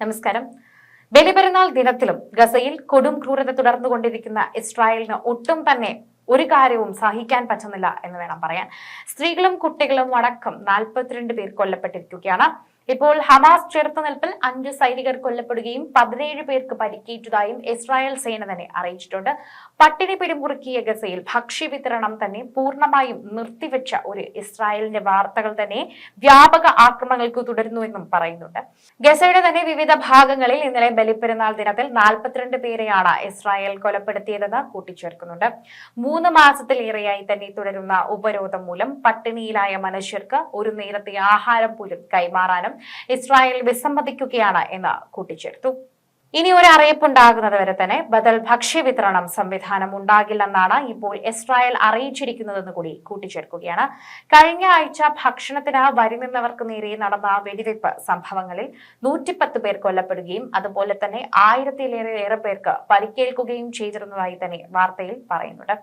നമസ്കാരം. ബലിപെരുന്നാൾ ദിനത്തിലും ഗസയിൽ കൊടും ക്രൂരത തുടർന്നുകൊണ്ടിരിക്കുന്ന ഇസ്രായേലിന് ഒട്ടും തന്നെ ഒരു കാര്യവും സഹിക്കാൻ പറ്റുന്നില്ല എന്ന് വേണം പറയാൻ. സ്ത്രീകളും കുട്ടികളും അടക്കം നാൽപ്പത്തിരണ്ട് പേർ കൊല്ലപ്പെട്ടിരിക്കുകയാണ്. ഇപ്പോൾ ഹമാസ് ചെറുത്തുനിൽപ്പിൽ അഞ്ച് സൈനികർ കൊല്ലപ്പെടുകയും പതിനേഴ് പേർക്ക് പരിക്കേറ്റതായും ഇസ്രായേൽ സേന തന്നെ അറിയിച്ചിട്ടുണ്ട്. പട്ടിണി പിടിമുറുക്കിയ ഗസയിൽ ഭക്ഷ്യവിതരണം തന്നെ പൂർണമായും നിർത്തിവെച്ച ഒരു ഇസ്രായേലിന്റെ വാർത്തകൾ തന്നെ വ്യാപക ആക്രമണങ്ങൾക്ക് തുടരുന്നുവെന്നും പറയുന്നുണ്ട്. ഗസയുടെ തന്നെ വിവിധ ഭാഗങ്ങളിൽ ഇന്നലെ ബലിപ്പെരുന്നാൾ ദിനത്തിൽ നാൽപ്പത്തിരണ്ട് പേരെയാണ് ഇസ്രായേൽ കൊലപ്പെടുത്തിയതെന്ന് കൂട്ടിച്ചേർക്കുന്നുണ്ട്. മൂന്ന് മാസത്തിലേറെയായി തന്നെ തുടരുന്ന ഉപരോധം മൂലം പട്ടിണിയിലായ മനുഷ്യർക്ക് ഒരു നേരത്തെ ആഹാരം പോലും കൈമാറാനും ഇസ്രായേൽ വിസമ്മതിക്കുകയാണ് എന്ന് കൂട്ടിച്ചേർത്തു. ഇനി ഒരു അറിയിപ്പുണ്ടാകുന്നത് വരെ തന്നെ ബദൽ ഭക്ഷ്യ വിതരണം സംവിധാനം ഉണ്ടാകില്ലെന്നാണ് ഇപ്പോൾ ഇസ്രായേൽ അറിയിച്ചിരിക്കുന്നതെന്ന് കൂടി കൂട്ടിച്ചേർക്കുകയാണ്. കഴിഞ്ഞ ആഴ്ച ഭക്ഷണത്തിന് വരി നിന്നവർക്ക് നേരെ നടന്ന വെടിവെയ്പ്പ് സംഭവങ്ങളിൽ നൂറ്റിപ്പത്ത് പേർ കൊല്ലപ്പെടുകയും അതുപോലെ തന്നെ ആയിരത്തിലേറെ പേർക്ക് പരിക്കേൽക്കുകയും ചെയ്തിരുന്നതായി തന്നെ വാർത്തയിൽ പറയുന്നുണ്ട്.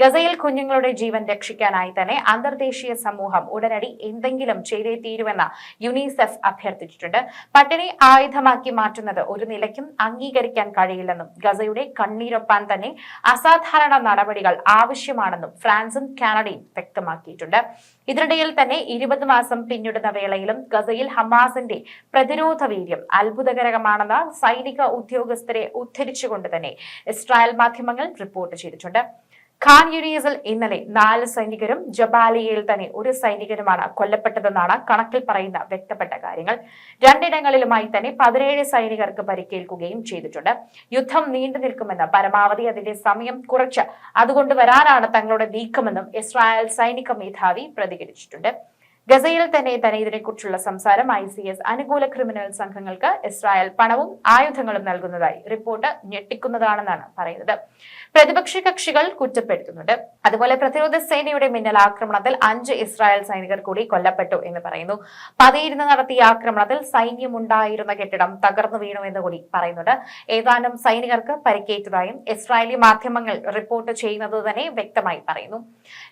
ഗസയിൽ കുഞ്ഞുങ്ങളുടെ ജീവൻ രക്ഷിക്കാനായി തന്നെ അന്തർദേശീയ സമൂഹം ഉടനടി എന്തെങ്കിലും ചെയ്തേ തീരുമെന്ന് യുനിസെഫ് അഭ്യർത്ഥിച്ചിട്ടുണ്ട്. പട്ടിണി ആയുധമാക്കി മാറ്റുന്നത് ഒരു നിലയ്ക്കും അംഗീകരിക്കാൻ കഴിയില്ലെന്നും ഗസയുടെ കണ്ണീരൊപ്പാൻ തന്നെ അസാധാരണ നടപടികൾ ആവശ്യമാണെന്നും ഫ്രാൻസും കാനഡയും വ്യക്തമാക്കിയിട്ടുണ്ട്. ഇതിനിടയിൽ തന്നെ ഇരുപത് മാസം പിന്നിടുന്ന വേളയിലും ഗസയിൽ ഹമാസിന്റെ പ്രതിരോധ വീര്യം അത്ഭുതകരമാണെന്ന് സൈനിക ഉദ്യോഗസ്ഥരെ ഉദ്ധരിച്ചുകൊണ്ട് തന്നെ ഇസ്രായേൽ മാധ്യമങ്ങൾ റിപ്പോർട്ട് ചെയ്തിട്ടുണ്ട്. ഖാൻ യുനീസിൽ ഇന്നലെ നാല് സൈനികരും ജബാലിയയിൽ തന്നെ ഒരു സൈനികരുമാണ് കൊല്ലപ്പെട്ടതെന്നാണ് കണക്കിൽ പറയുന്ന വ്യക്തപ്പെട്ട കാര്യങ്ങൾ. രണ്ടിടങ്ങളിലുമായി തന്നെ പതിനേഴ് സൈനികർക്ക് പരിക്കേൽക്കുകയും ചെയ്തിട്ടുണ്ട്. യുദ്ധം നീണ്ടു നിൽക്കുമെന്ന് പരമാവധി അതിന്റെ സമയം കുറച്ച്. അതുകൊണ്ട് വരാനാണ് തങ്ങളുടെ നീക്കമെന്നും ഇസ്രായേൽ സൈനിക മേധാവി പ്രതികരിച്ചിട്ടുണ്ട്. ഗസയിൽ തന്നെ തന്നെ ഇതിനെക്കുറിച്ചുള്ള സംസാരം ഐ സി എസ് അനുകൂല ക്രിമിനൽ സംഘങ്ങൾക്ക് ഇസ്രായേൽ പണവും ആയുധങ്ങളും നൽകുന്നതായി റിപ്പോർട്ട് ഞെട്ടിക്കുന്നതാണെന്നാണ് പറയുന്നത്. പ്രതിപക്ഷ കക്ഷികൾ കുറ്റപ്പെടുത്തുന്നുണ്ട്. അതുപോലെ പ്രതിരോധ സേനയുടെ മിന്നൽ ആക്രമണത്തിൽ അഞ്ച് ഇസ്രായേൽ സൈനികർ കൂടി കൊല്ലപ്പെട്ടു എന്ന് പറയുന്നു. പതിയിരുന്ന് നടത്തിയ ആക്രമണത്തിൽ സൈന്യമുണ്ടായിരുന്ന കെട്ടിടം തകർന്നു വീണു എന്ന് കൂടി പറയുന്നുണ്ട്. ഏതാനും സൈനികർക്ക് പരിക്കേറ്റതായും ഇസ്രായേലി മാധ്യമങ്ങൾ റിപ്പോർട്ട് ചെയ്യുന്നത് തന്നെ വ്യക്തമായി പറയുന്നു.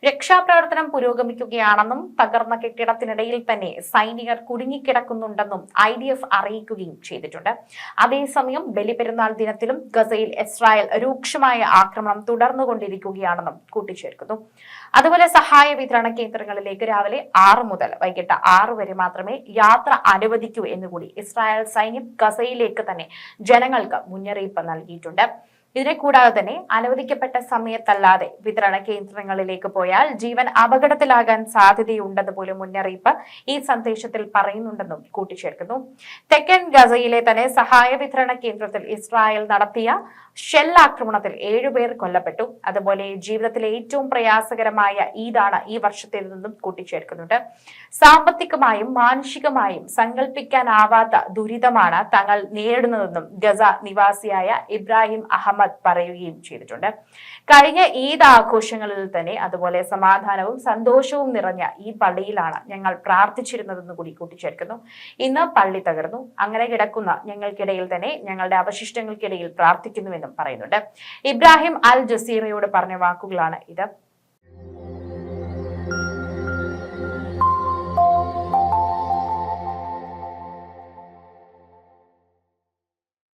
രക്ഷാപ്രവർത്തനം പുരോഗമിക്കുകയാണെന്നും തകർന്ന കെട്ടിടത്തിനിടയിൽ തന്നെ സൈനികർ കുടുങ്ങിക്കിടക്കുന്നുണ്ടെന്നും ഐ ഡി എഫ് അറിയിക്കുകയും ചെയ്തിട്ടുണ്ട്. അതേസമയം ബലിപെരുന്നാൾ ദിനത്തിലും ഗസയിൽ ഇസ്രായേൽ രൂക്ഷമായ ആക്രമണം തുടർന്നുകൊണ്ടിരിക്കുകയാണെന്നും കൂട്ടിച്ചേർക്കുന്നു. അതുപോലെ സഹായ വിതരണ കേന്ദ്രങ്ങളിലേക്ക് രാവിലെ ആറ് മുതൽ വൈകിട്ട് ആറ് വരെ മാത്രമേ യാത്ര അനുവദിക്കൂ എന്നുകൂടി ഇസ്രായേൽ സൈന്യം ഗസയിലേക്ക് തന്നെ ജനങ്ങൾക്ക് മുന്നറിയിപ്പ് നൽകിയിട്ടുണ്ട്. ഇതിനെ കൂടാതെ തന്നെ അനുവദിക്കപ്പെട്ട സമയത്തല്ലാതെ വിതരണ കേന്ദ്രങ്ങളിലേക്ക് പോയാൽ ജീവൻ അപകടത്തിലാകാൻ സാധ്യതയുണ്ടെന്ന് പോലും മുന്നറിയിപ്പ് ഈ സന്ദേശത്തിൽ പറയുന്നുണ്ടെന്നും കൂട്ടിച്ചേർക്കുന്നു. തെക്കൻ ഗസയിലെ തന്നെ സഹായ വിതരണ കേന്ദ്രത്തിൽ ഇസ്രായേൽ നടത്തിയ ഷെൽ ആക്രമണത്തിൽ ഏഴുപേർ കൊല്ലപ്പെട്ടു. അതുപോലെ ജീവിതത്തിലെ ഏറ്റവും പ്രയാസകരമായ ഈദാണ് ഈ വർഷത്തിൽ നിന്നും കൂട്ടിച്ചേർക്കുന്നുണ്ട്. സാമ്പത്തികമായും മാനുഷികമായും സങ്കല്പിക്കാനാവാത്ത ദുരിതമാണ് തങ്ങൾ നേരിടുന്നതെന്നും ഗസ നിവാസിയായ ഇബ്രാഹിം അഹമ്മദ് പറയുകയും ചെയ്തിട്ടുണ്ട്. കഴിഞ്ഞ ഈദ് ആഘോഷങ്ങളിൽ തന്നെ അതുപോലെ സമാധാനവും സന്തോഷവും നിറഞ്ഞ ഈ പള്ളിയിലാണ് ഞങ്ങൾ പ്രാർത്ഥിച്ചിരുന്നതെന്ന് കൂടി കൂട്ടിച്ചേർക്കുന്നു. ഇന്ന് പള്ളി തകർന്നു. അങ്ങനെ കിടക്കുന്ന ഞങ്ങൾക്കിടയിൽ തന്നെ ഞങ്ങളുടെ അവശിഷ്ടങ്ങൾക്കിടയിൽ പ്രാർത്ഥിക്കുന്നുവെന്നും പറയുന്നുണ്ട്. ഇബ്രാഹിം അൽ ജസീറയോട് പറഞ്ഞ വാക്കുകളാണ് ഇത്.